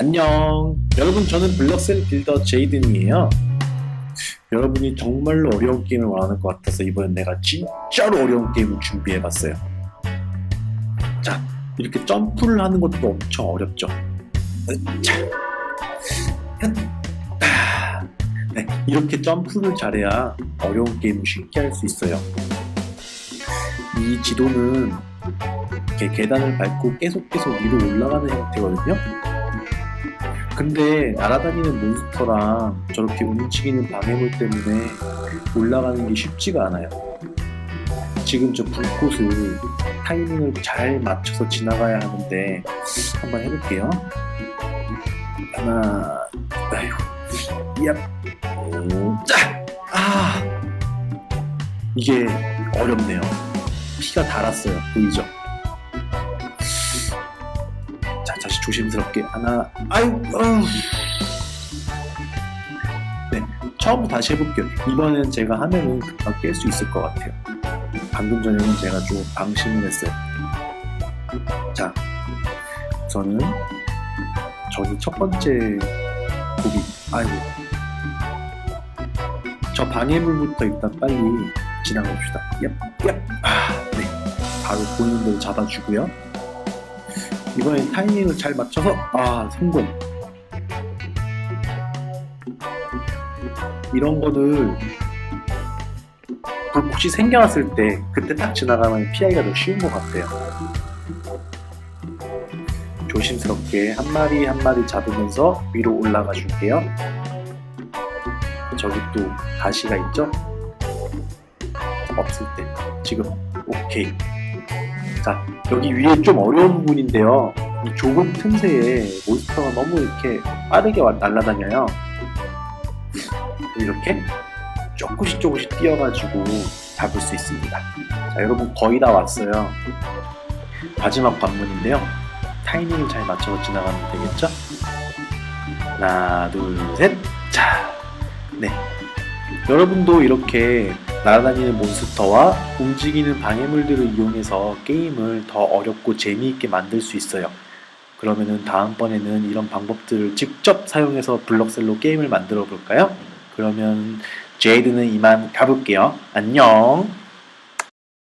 안녕. 여러분, 저는 블럭셀 빌더 제이든이에요. 여러분이 정말로 어려운 게임을 원하는 것 같아서 이번엔 내가 진짜로 어려운 게임을 준비해봤어요. 자, 이렇게 점프를 하는 것도 엄청 어렵죠. 아. 네, 이렇게 점프를 잘해야 어려운 게임을 쉽게 할 수 있어요. 이 지도는 이렇게 계단을 밟고 계속 계속 위로 올라가는 형태거든요. 근데 날아다니는 몬스터랑 저렇게 움직이는 방해물 때문에 올라가는 게 쉽지가 않아요. 지금 저 불꽃을 타이밍을 잘 맞춰서 지나가야 하는데 한번 해볼게요. 하나, 얍, 오, 짜, 아, 이게 어렵네요. 피가 달았어요. 보이죠? 조심스럽게 하나, 아유, 어. 네, 처음부터 다시 해볼게요. 이번엔 제가 하면은 금방 깰 수 있을 것 같아요. 방금 전에는 제가 좀 방심을 했어요. 자, 우선은 저기 첫 번째 고비, 아이고, 저 방해물부터 일단 빨리 지나갑시다. 얍, 얍, 아, 네, 바로 보이는 대로 잡아주고요. 이번엔 타이밍을 잘 맞춰서 아 성공. 이런 거를 불꽃이 생겨났을 때 그때 딱 지나가면 피하기가 더 쉬운 것 같아요. 조심스럽게 한 마리 한 마리 잡으면서 위로 올라가 줄게요. 저기 또 가시가 있죠? 없을 때. 지금 오케이 자, 여기 위에 좀 어려운 부분인데요. 이 좁은 틈새에 몬스터가 너무 이렇게 빠르게 와- 날아다녀요. 이렇게 조금씩 조금씩 뛰어가지고 잡을 수 있습니다. 자, 여러분 거의 다 왔어요. 마지막 관문인데요. 타이밍을 잘 맞춰서 지나가면 되겠죠? 하나, 둘, 셋. 자, 네. 여러분도 이렇게 날아다니는 몬스터와 움직이는 방해물들을 이용해서 게임을 더 어렵고 재미있게 만들 수 있어요. 그러면은 다음번에는 이런 방법들을 직접 사용해서 블럭셀로 게임을 만들어 볼까요? 그러면 제이드는 이만 가볼게요. 안녕!